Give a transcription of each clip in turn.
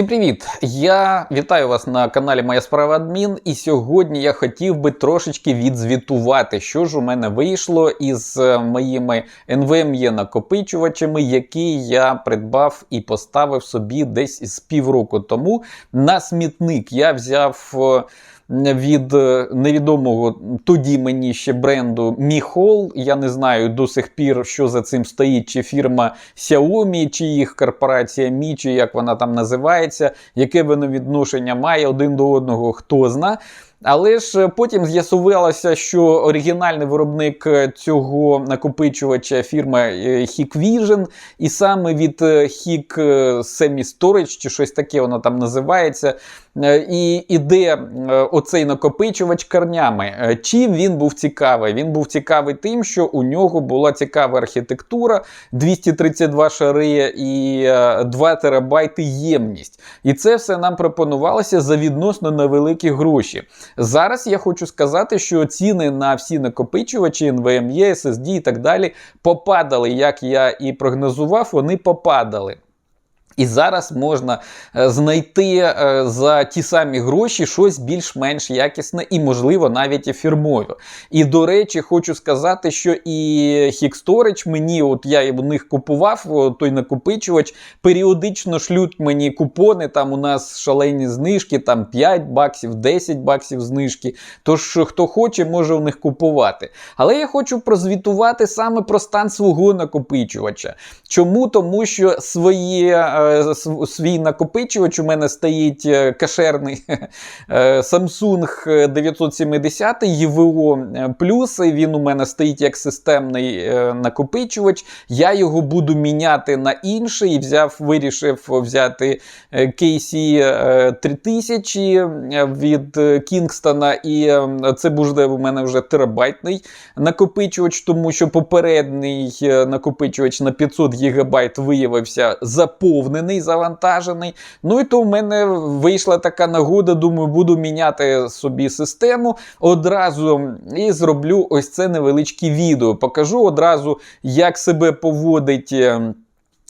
Всім привіт! Я вітаю вас на каналі Моя справа Адмін. І сьогодні я хотів би трошечки відзвітувати, що ж у мене вийшло із е, моїми NVMe накопичувачами, які я придбав і поставив собі десь з півроку тому на смітник. Я взяв. Від е, невідомого тоді мені ще бренду Міхол. Я не знаю до сих пір, що за цим стоїть, чи фірма Xiaomi, чи їх корпорація Мі, чи як вона там називається, яке воно відношення має один до одного, хто зна. Але ж потім з'ясувалося, що оригінальний виробник е, цього накопичувача фірма е, Hikvision, і саме від е, Hik Semi Storage, чи щось таке воно там називається, е, і іде е, оцей накопичувач корнями. Е, Чим він був цікавий? Він був цікавий тим, що у нього була цікава архітектура, 232 шари і е, 2 терабайти ємність. І це все нам пропонувалося за відносно невеликі гроші. Зараз я хочу сказати, що ціни на всі накопичувачі, NVMe, SSD і так далі попадали, як я і прогнозував, вони попадали. І зараз можна е, знайти е, за ті самі гроші щось більш-менш якісне і, можливо, навіть фірмове. І до речі, хочу сказати, що і Hik мені, от я в них купував той накопичувач, періодично шлють мені купони. Там у нас шалені знижки, там 5 баксів, 10 баксів знижки. Тож, хто хоче, може у них купувати. Але я хочу прозвітувати саме про стан свого накопичувача. Чому? Тому що своє. Е, св- свій накопичувач у мене стоїть е, кашерний е, Samsung 970 EVO Plus. і Він у мене стоїть як системний накопичувач. Я його буду міняти на інший. Взяв, вирішив взяти KC е, 3000 е, від Kingston, і це буде у мене вже терабайтний накопичувач, тому що попередній накопичувач на 500 ГБ виявився заповнений, завантажений. Ну і то в мене вийшла така нагода, думаю, буду міняти собі систему одразу і зроблю ось це невеличке відео. Покажу одразу, як себе поводить.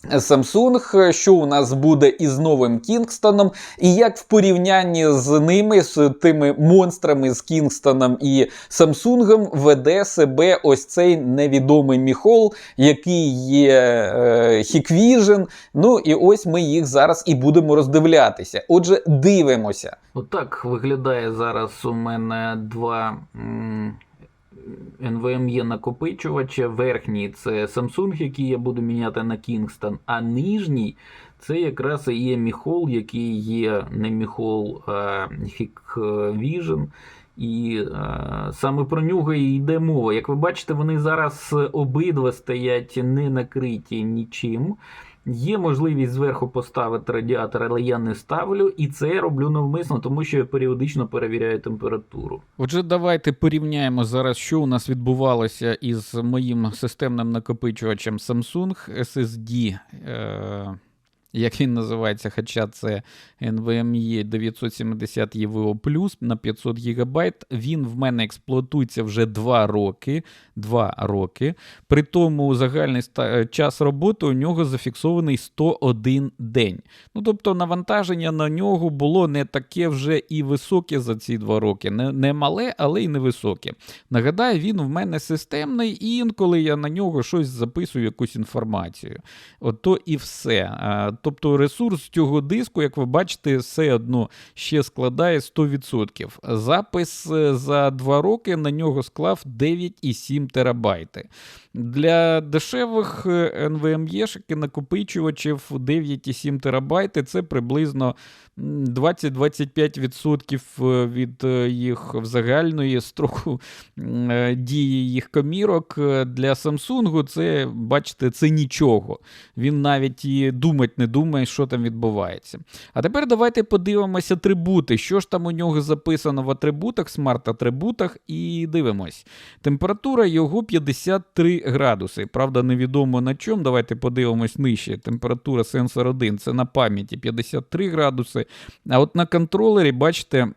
Samsung, що у нас буде із новим Кінгстоном, і як в порівнянні з ними, з тими монстрами з Кінгстоном і Samsung, веде себе ось цей невідомий міхол, який є е. Ну і ось ми їх зараз і будемо роздивлятися. Отже, дивимося. Отак виглядає зараз у мене два м, NVMe накопичувача. Верхній це Samsung, який я буду міняти на Kingston, а нижній це якраз і є Міхол, який є не Міхол, а Hikvision. І е, саме про нього і йде мова. Як ви бачите, вони зараз обидва стоять не накриті нічим. Є можливість зверху поставити радіатор, але я не ставлю, і це я роблю навмисно, тому що я періодично перевіряю температуру. Отже, давайте порівняємо зараз, що у нас відбувалося із моїм системним накопичувачем Samsung SSD. Е- як він називається, хоча це NVMe 970 EVO на 500 ГБ. Він в мене експлуатується вже 2 роки. 2 роки. При тому загальний час роботи у нього зафіксований 101 день. Ну, тобто навантаження на нього було не таке вже і високе за ці 2 роки. Не, не мале, але й не високе. Нагадаю, він в мене системний, і інколи я на нього щось записую, якусь інформацію. Ото і все. Тобто ресурс цього диску, як ви бачите, все одно ще складає 100%. Запис е, за 2 роки на нього склав 9,7 терабайти. Для дешевих е, NVMe накопичувачів 9,7 терабайти це приблизно 20-25% від е, їх загальної строку е, дії їх комірок. Е, Для Samsung це, бачите, це нічого. Він навіть і думать не думає, що там відбувається. А тепер давайте подивимося атрибути. Що ж там у нього записано в атрибутах, смарт-атрибутах, і дивимось. Температура його 53 градуси. Правда, невідомо на чому. Давайте подивимось нижче. Температура сенсор 1 це на пам'яті 53 градуси. А от на контролері, бачите.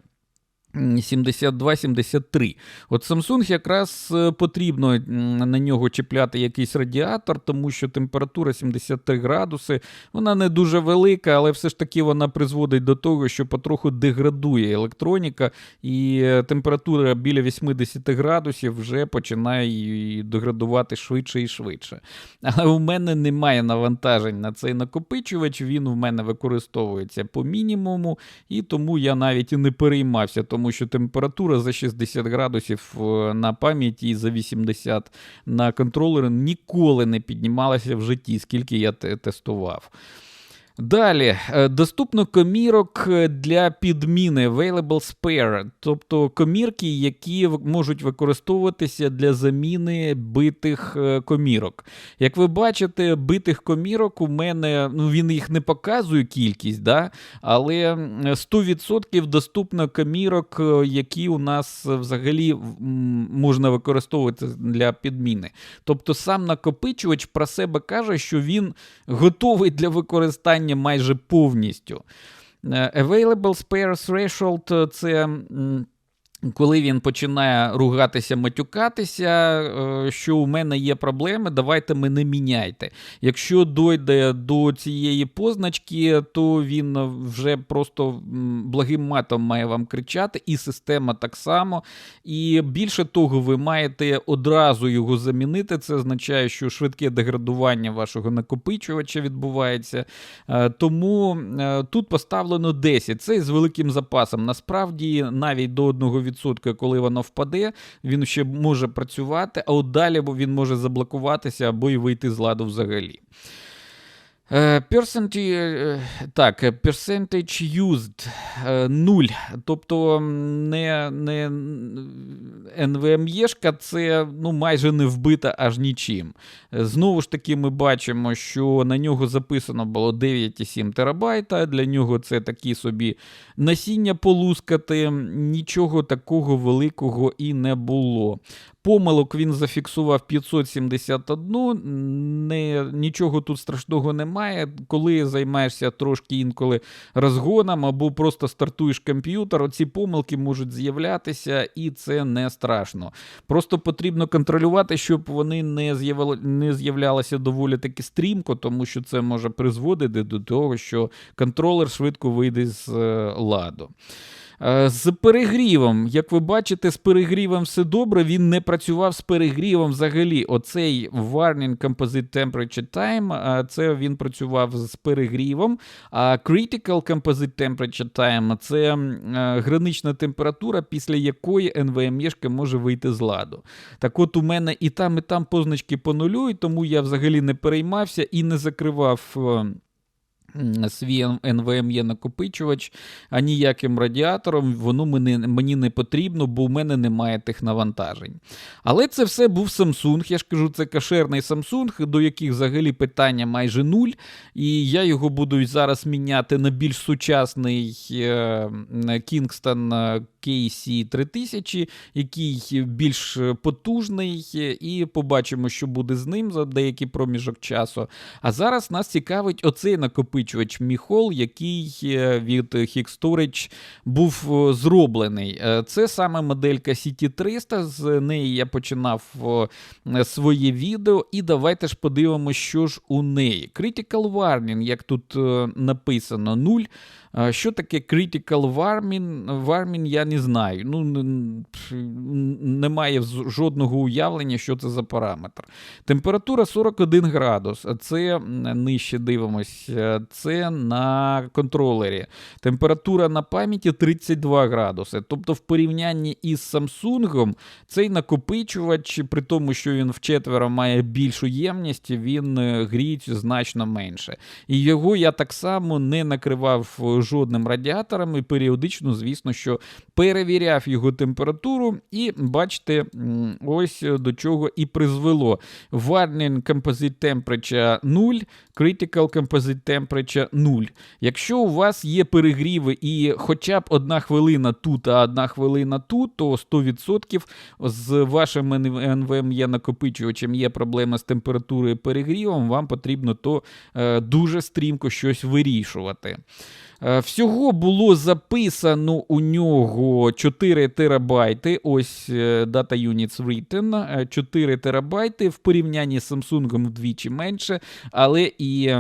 М, 72-73. От Samsung якраз е, потрібно на нього чіпляти якийсь радіатор, тому що температура 73 градуси, вона не дуже велика, але все ж таки вона призводить до того, що потроху деградує електроніка, і е, температура біля 80 градусів вже починає деградувати швидше і швидше. Але у мене немає навантажень на цей накопичувач, він у мене використовується по мінімуму, і тому я навіть і не переймався, тому що температура за 60 градусів е, на пам'яті і за 80 на контролери ніколи не піднімалася в житті, скільки я тестував. Далі, е, доступно комірок е, для підміни Available Spare, тобто комірки, які можуть використовуватися для заміни битих е, комірок. Як ви бачите, битих комірок у мене, ну він їх не показує кількість, да? але 100% доступно комірок, які у нас взагалі можна використовувати для підміни. Тобто сам накопичувач про себе каже, що він готовий для використання майже повністю. Е, Available Spare Threshold е, це. Коли він починає ругатися, матюкатися, е, що у мене є проблеми, давайте мене міняйте. Якщо дойде до цієї позначки, то він вже просто благим матом має вам кричати, і система так само. І більше того, ви маєте одразу його замінити. Це означає, що швидке деградування вашого накопичувача відбувається. Е, Тому е, тут поставлено 10. Це з великим запасом. Насправді, навіть до 1%, коли воно впаде, він ще може працювати, а от далі він може заблокуватися або й вийти з ладу взагалі. Е, Percentage, е, так, е, percentage used е, нуль. Тобто не, не NVMe-шка це ну, майже не вбита аж нічим. Знову ж таки, ми бачимо, що на нього записано було 9,7 терабайта. Для нього це такі собі насіння полускати. Нічого такого великого і не було. Помилок він зафіксував 571. Не, нічого тут страшного немає. Коли займаєшся трошки інколи розгоном або просто стартуєш комп'ютер, оці помилки можуть з'являтися, і це не страшно. Просто потрібно контролювати, щоб вони не, з'являлися доволі таки стрімко, тому що це може призводити до того, що контролер швидко вийде з е, ладу. Е, З перегрівом, як ви бачите, з перегрівом все добре. Він не працював з перегрівом взагалі. Оцей Warning Composite Temperature Time, е, це він працював з перегрівом. А Critical Composite Temperature Time це е, гранична температура, після якої NVMe може вийти з ладу. Так от у мене і там, і там позначки по нулю, і тому я взагалі не переймався і не закривав. Свій NVMe накопичувач, а ніяким радіатором воно мені, мені не потрібно, бо у мене немає тих навантажень. Але це все був Samsung. Я ж кажу, це кашерний Samsung, до яких взагалі питання майже нуль. І я його буду зараз міняти на більш сучасний е, Kingston е, KC3000, який більш потужний, і побачимо, що буде з ним за деякий проміжок часу. А зараз нас цікавить оцей накопичувач Міхол, який е, від Storage був е, зроблений. Е, Це саме моделька CT300, з неї я починав своє відео. І давайте ж подивимося, що ж у неї. Critical Warning, як тут написано, 0. Що таке critical warming? Warming я не знаю. Ну, немає жодного уявлення, що це за параметр. Температура 41 градус. Це нижче дивимось. е, Це на контролері. Температура на пам'яті 32 градуси. Тобто, в порівнянні із Samsung, цей накопичувач, при тому, що він вчетверо має більшу ємність, він е, гріється значно менше. І його я так само не накривав е, жодним радіатором і періодично, звісно, що перевіряв його температуру, і бачите, ось е, до чого і призвело. Warning Composite Temperature 0, Critical Composite Temperature 0. Якщо у вас є перегріви і хоча б одна хвилина тут, а одна хвилина тут, то 100% з вашим NVMe накопичувачем є проблема з температурою перегрівом, вам потрібно то е, дуже стрімко щось вирішувати. Е, Е, Всього було записано у нього 4 терабайти. Ось е, Data Units Written, е, 4 терабайти в порівнянні з Samsung вдвічі менше, але і.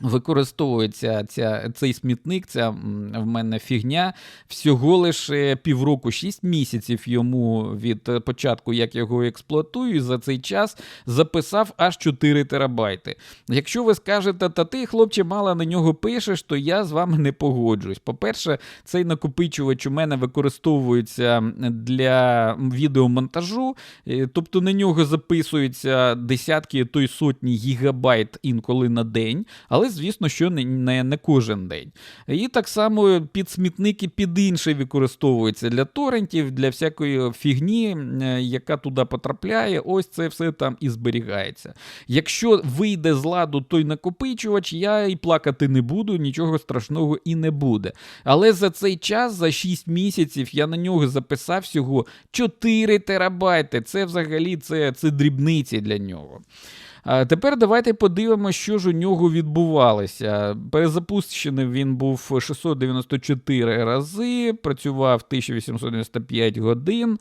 Використовується ця, цей смітник, ця в мене фігня. Всього лише півроку, 6 місяців йому від початку, як його експлуатую, за цей час записав аж 4 терабайти. Якщо ви скажете, та ти, хлопче, мало на нього пишеш, то я з вами не погоджуюсь. По-перше, цей накопичувач у мене використовується для відеомонтажу, е, тобто на нього записуються десятки, то й сотні гігабайт інколи на день, але звісно, що не, не, не кожен день. І так само під смітники під інший використовується для торрентів, для всякої фігні, е, яка туди потрапляє. Ось це все там і зберігається. Якщо вийде з ладу той накопичувач, я і плакати не буду, нічого страшного і не буде. Але за цей час, за 6 місяців, я на нього записав всього 4 терабайти. Це взагалі це, це дрібниці для нього. А тепер давайте подивимося, що ж у нього відбувалося. Перезапущений він був 694 рази, працював 1895 годин.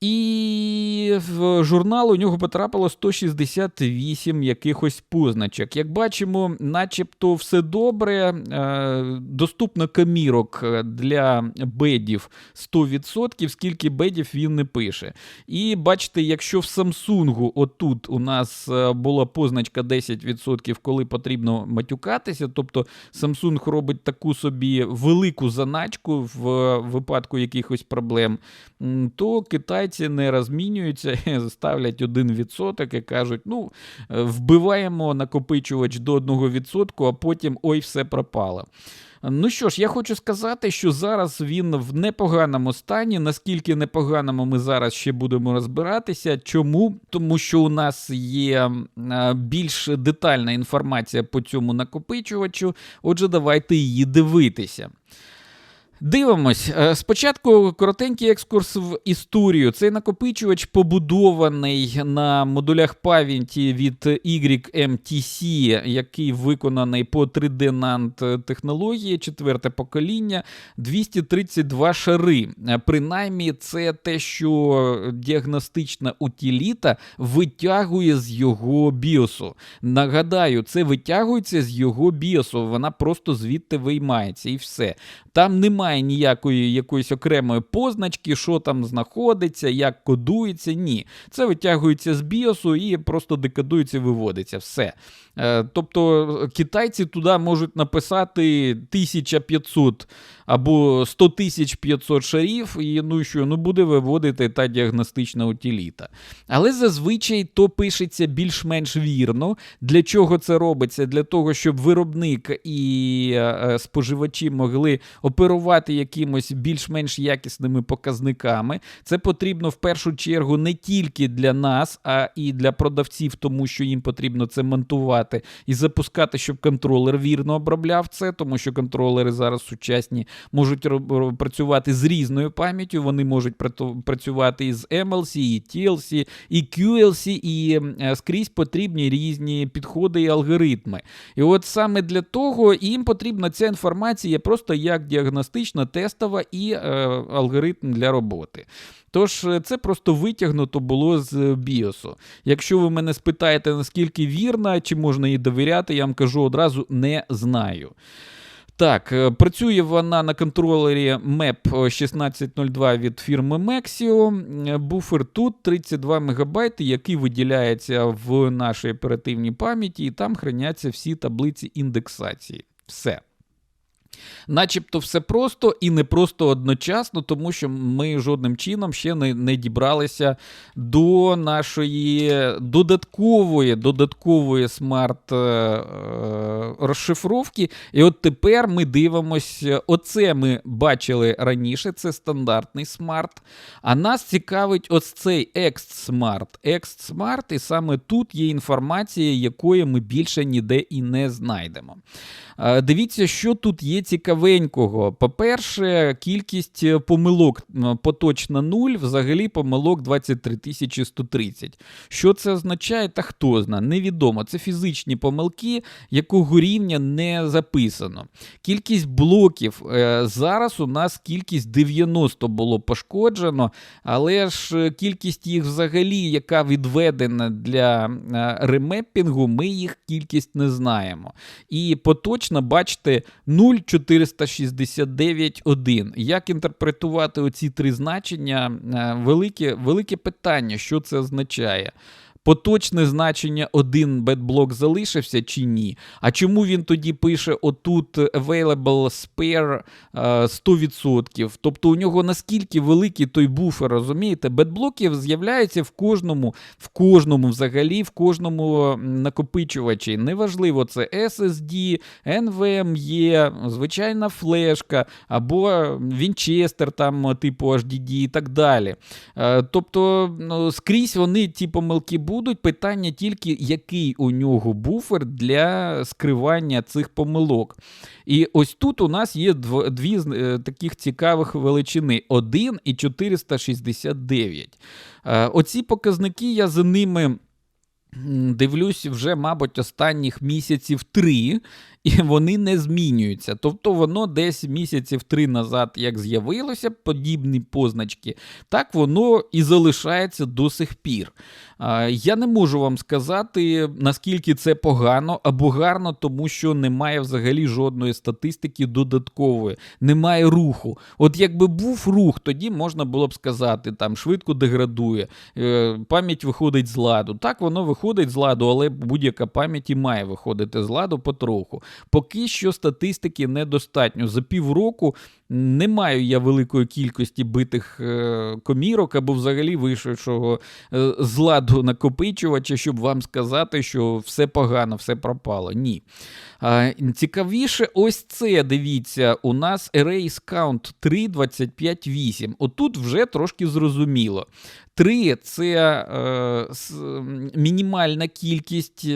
І в журнал у нього потрапило 168 якихось позначок. Як бачимо, начебто все добре. Е, Доступно камірок для бедів 100%, скільки бедів він не пише. І бачите, якщо в Samsung отут у нас е, була позначка 10%, коли потрібно матюкатися, тобто Samsung робить таку собі велику заначку в випадку якихось проблем, то китайці не розмінюються, ставлять 1% і кажуть, ну, е, вбиваємо накопичувач до 1%, а потім ой, все пропало. Ну що ж, я хочу сказати, що зараз він в непоганому стані. Наскільки непоганому ми зараз ще будемо розбиратися. Чому? Тому що у нас є е, більш детальна інформація по цьому накопичувачу. Отже, давайте її дивитися. Дивимось. Е, Спочатку коротенький екскурс в історію. Цей накопичувач побудований на модулях пам'яті від YMTC, який виконаний по 3D NAND технології, четверте покоління, 232 шари. Е, Принаймні, це те, що діагностична утиліта витягує з його біосу. Нагадаю, це витягується з його біосу, вона просто звідти виймається і все. Там немає ніякої якоїсь окремої позначки, що там знаходиться, як кодується. Ні. Це витягується з біосу і просто декодується, виводиться. Все. Е, Тобто китайці туди можуть написати 1500 або 100 500 шарів, і ну що, ну буде виводити та діагностична утиліта. Але зазвичай то пишеться більш-менш вірно. Для чого це робиться? Для того, щоб виробник і е, споживачі могли оперувати якимось більш-менш якісними показниками. Це потрібно в першу чергу не тільки для нас, а і для продавців, тому що їм потрібно це монтувати і запускати, щоб контролер вірно обробляв це, тому що контролери зараз сучасні можуть працювати з різною пам'яттю. Вони можуть працювати і з MLC, і TLC, і QLC, і е, скрізь потрібні різні підходи і алгоритми. І от саме для того їм потрібна ця інформація просто як діагностична, тестова і е, алгоритм для роботи. Тож е, це просто витягнуто було з біосу. Якщо ви мене спитаєте, наскільки вірна, чи можна їй довіряти, я вам кажу одразу не знаю. Так, е, працює вона на контролері MEP 1602 від фірми Mexio. Е, Буфер тут 32 МБ, який виділяється в нашій оперативній пам'яті, і там храняться всі таблиці індексації. Все. Начебто все просто і не просто одночасно, тому що ми жодним чином ще не, не дібралися до нашої додаткової додаткової смарт е, е. І от тепер ми дивимося, оце ми бачили раніше, це стандартний смарт. А нас цікавить ось цей. Ext Smart, і саме тут є інформація, якої ми більше ніде і не знайдемо. Е, Дивіться, що тут є цікавенького? По-перше, кількість е, помилок поточна 0, взагалі помилок 23 130. Що це означає, та хто зна, невідомо. Це фізичні помилки, якого рівня не записано. Кількість блоків е, зараз у нас кількість 90 було пошкоджено, але ж е, кількість їх взагалі, яка відведена для ремеппінгу, ми їх кількість не знаємо. І поточно, бачите, 0,469,1. Як інтерпретувати оці три значення? Е, Велике, велике питання, що це означає. Поточне значення один бетблок залишився чи ні? А чому він тоді пише отут available spare е, 100%? Тобто у нього наскільки великий той буфер, розумієте? Бетблоків з'являються в кожному, в кожному взагалі, в кожному накопичувачі. Неважливо, це SSD, NVMe, звичайна флешка або Вінчестер, там типу HDD і так далі. Е, Тобто ну, скрізь вони ті помилки будуть. Питання тільки, який у нього буфер для скривання цих помилок. І ось тут у нас є дві з- е, таких цікавих величини: 1 і 469. Е, Оці показники я за ними. Дивлюсь вже, мабуть, останніх місяців три, і вони не змінюються. Тобто воно десь місяців три назад, як з'явилося подібні позначки, так воно і залишається до сих пір. Я не можу вам сказати, наскільки це погано або гарно, тому що немає взагалі жодної статистики додаткової, немає руху. От якби був рух, тоді можна було б сказати, там швидко деградує, е, пам'ять виходить з ладу. Так, воно виходить з ладу, але будь-яка пам'ять і має виходити з ладу потроху. Поки що статистики недостатньо. За півроку не маю я великої кількості битих е, комірок або взагалі вийшовшого е, з ладу накопичувача, щоб вам сказати, що все погано, все пропало. Ні. Цікавіше, ось це дивіться, у нас Erase Count 3, 25, 8. Отут вже трошки зрозуміло. 3 це е, мінімальна кількість.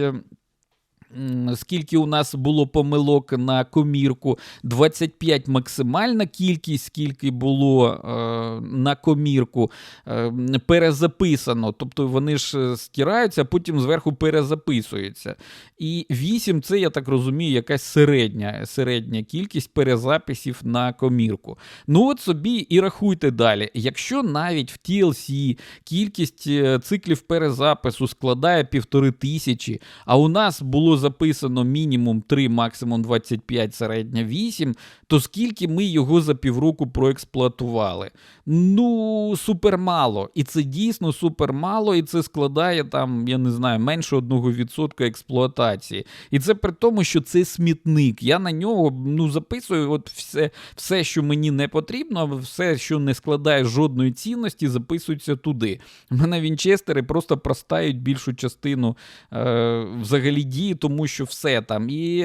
Скільки у нас було помилок на комірку, 25 максимальна кількість, скільки було е, на комірку, е, перезаписано. Тобто вони ж е, стираються, а потім зверху перезаписуються. І 8 це, я так розумію, якась середня, середня кількість перезаписів на комірку. Ну от собі і рахуйте далі. Якщо навіть в TLC кількість е, циклів перезапису складає півтори тисячі, а у нас було записано мінімум 3, максимум 25, середня 8, то скільки ми його за півроку проексплуатували? Ну, супермало. І це дійсно супермало, і це складає там, я не знаю, менше 1% експлуатації. І це при тому, що це смітник. Я на нього ну, записую от все, все, що мені не потрібно, все, що не складає жодної цінності, записується туди. У мене вінчестери просто простають більшу частину е, взагалі дії, тому що все там, і,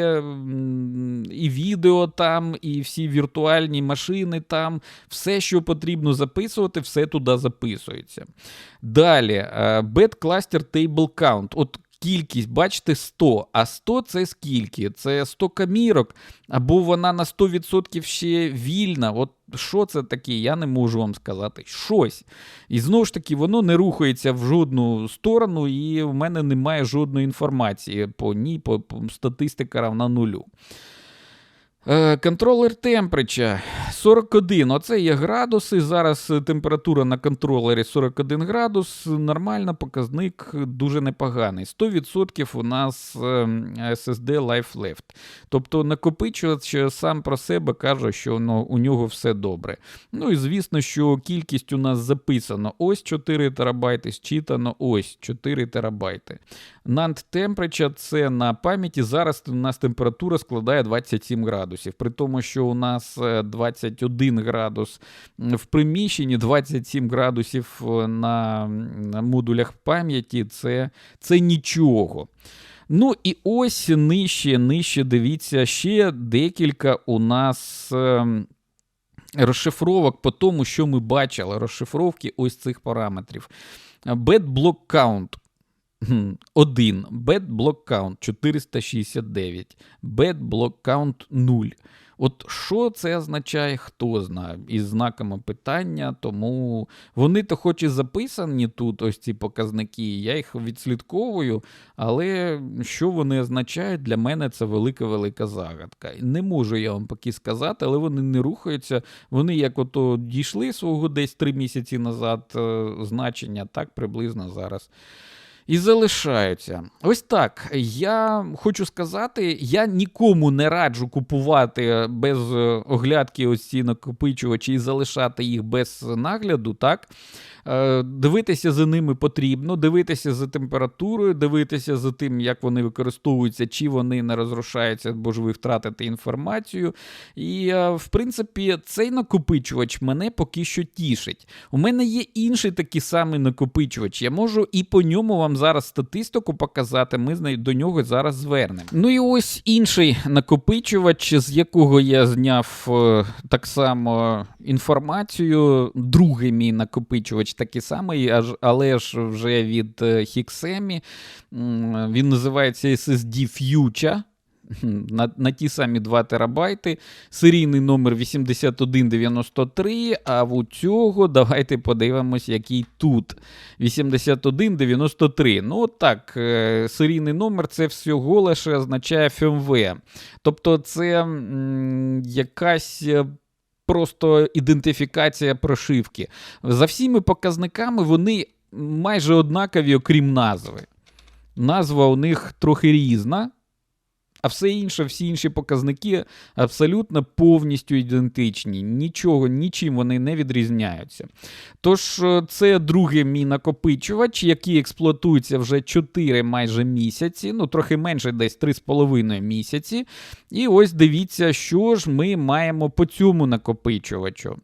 і відео там, і всі віртуальні машини там, все, що потрібно записувати, все туди записується. Далі, е, Bad Cluster Table Count. От Кількість, бачите, 100. А 100 це скільки? Це 100 камірок, або вона на 100% ще вільна. От що це таке, я не можу вам сказати. Щось. І знову ж таки, воно не рухається в жодну сторону, і в мене немає жодної інформації по ній, по, по статистика равна нулю. Е, Контролер temperature 41. Оце є градуси. Зараз температура на контролері 41 градус. Нормально, показник дуже непоганий. 100% у нас е, SSD Life Left. Тобто накопичувач сам про себе каже, що ну, у нього все добре. Ну і звісно, що кількість у нас записано ось 4 терабайти, зчитано ось 4 терабайти. NAND temperature це на пам'яті. Зараз у нас температура складає 27 градусів. При тому, що у нас е, 21 градус в приміщенні, 27 градусів е, на, модулях пам'яті це, це нічого. Ну і ось нижче, нижче, дивіться, ще декілька у нас. ем, Розшифровок по тому, що ми бачили, розшифровки ось цих параметрів. Bed block count Хм, Один. Bad block count 469. Bad block count 0. От що це означає, хто знає, із знаками питання, тому вони то хоч і записані тут, ось ці показники, я їх відслідковую, але що вони означають, для мене це велика-велика загадка. Не можу я вам поки сказати, але вони не рухаються. Вони як ото дійшли свого десь три місяці назад е, значення, так приблизно зараз. І залишаються. Ось так. Я хочу сказати, я нікому не раджу купувати без е, оглядки ось ці накопичувачі і залишати їх без нагляду, так? Е, Дивитися за ними потрібно, дивитися за температурою, дивитися за тим, як вони використовуються, чи вони не розрушаються, бо ж ви втратите інформацію. І, е, в принципі, цей накопичувач мене поки що тішить. У мене є інший такий самий накопичувач. Я можу і по ньому вам зараз статистику показати. Ми до нього зараз звернемо. Ну і ось інший накопичувач, з якого я зняв е, так само інформацію. Другий мій накопичувач такий самий, але ж вже від е. М, Він називається SSD Future. На, на ті самі 2 терабайти. Серійний номер 8193, а у цього давайте подивимось, який тут. 8193. Ну, так, е, серійний номер це всього лише означає firmware. Тобто, це м, якась. Просто ідентифікація прошивки. За всіми показниками вони майже однакові, окрім назви. Назва у них трохи різна, а все інше, всі інші показники абсолютно повністю ідентичні. Нічого, нічим вони не відрізняються. Тож, е, це другий мій накопичувач, який експлуатується вже 4 майже місяці, ну трохи менше, десь 3,5 місяці. І ось дивіться, що ж ми маємо по цьому накопичувачу.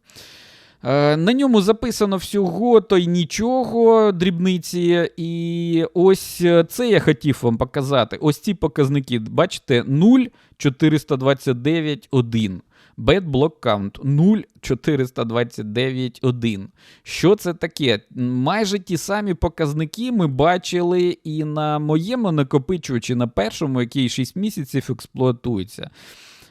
Е, На ньому записано всього то й нічого, дрібниці. І ось е, це я хотів вам показати. Ось ці показники, бачите, 0, 429, 1. Bad block count 0, 429, 1. Що це таке? Майже ті самі показники ми бачили і на моєму накопичувачі, на першому, який 6 місяців експлуатується.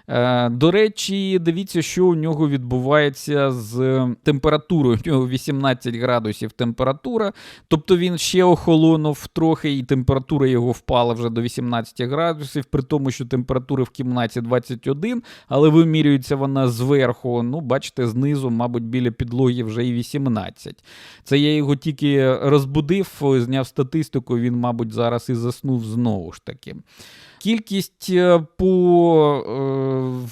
Е, До речі, дивіться, що у нього відбувається з температурою. У нього 18 градусів температура, тобто він ще охолонув трохи, і температура його впала вже до 18 градусів, при тому, що температура в кімнаті 21, але вимірюється вона зверху. Ну, бачите, знизу, мабуть, біля підлоги вже і 18. Це я його тільки розбудив, зняв статистику, він, мабуть, зараз і заснув знову ж таки. Кількість е, по е,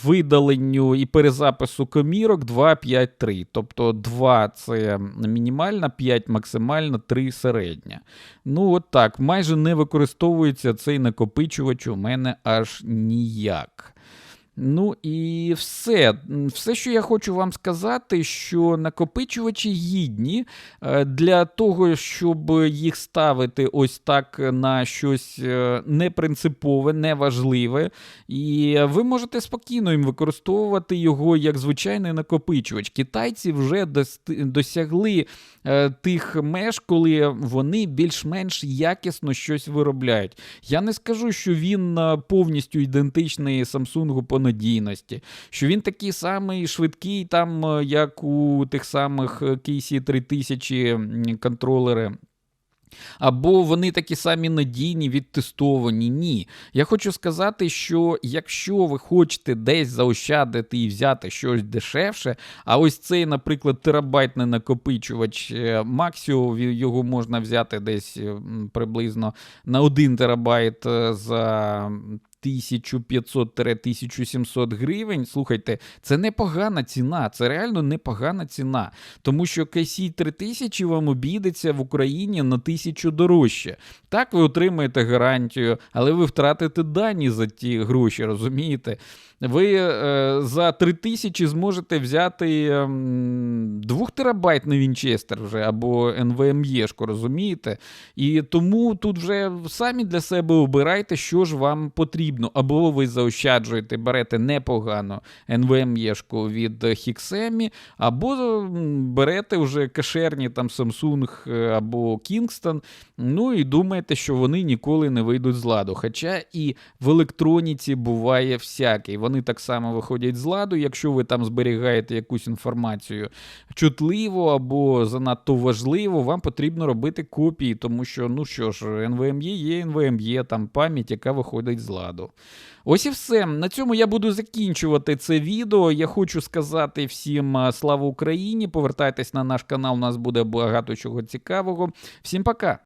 видаленню і перезапису комірок 2, 5, 3. Тобто 2 це мінімальна, 5 максимальна, 3 середня. Ну, от так, майже не використовується цей накопичувач у мене аж ніяк. Ну і все. Все, що я хочу вам сказати, що накопичувачі гідні е, для того, щоб їх ставити ось так на щось е, непринципове, неважливе. І ви можете спокійно їм використовувати його як звичайний накопичувач. Китайці вже досягли е, тих меж, коли вони більш-менш якісно щось виробляють. Я не скажу, що він повністю ідентичний Samsung по надійності, що він такий самий швидкий, там, е, як у тих самих е, KC 3000 контролери. Або вони такі самі надійні, відтестовані. Ні. Я хочу сказати, що якщо ви хочете десь заощадити і взяти щось дешевше, а ось цей, наприклад, терабайтний накопичувач е, Maxio, його можна взяти десь е, приблизно на 1 терабайт е, за 1500-1700 гривень. Слухайте, це непогана ціна, це реально непогана ціна. Тому що KC 3000 вам обійдеться в Україні на тисячу дорожче. Так, ви отримаєте гарантію, але ви втратите дані за ті гроші, розумієте? Ви е, за 3000 зможете взяти ем, 2 терабайтний Вінчестер вже або NVMe, розумієте? І тому тут вже самі для себе обирайте, що ж вам потрібно. або ви заощаджуєте, берете непогану NVMe-шку від Hixemi, або берете вже кашерні там Samsung е, або Kingston, ну і думаєте, що вони ніколи не вийдуть з ладу. Хоча і в електроніці буває всякий. Вони так само виходять з ладу, якщо ви там зберігаєте якусь інформацію чутливо або занадто важливо, вам потрібно робити копії, тому що, ну що ж, NVMe є NVMe, там пам'ять, яка виходить з ладу. Ось і все. На цьому я буду закінчувати це відео. Я хочу сказати всім слава Україні. Повертайтесь на наш канал, у нас буде багато чого цікавого. Всім пока!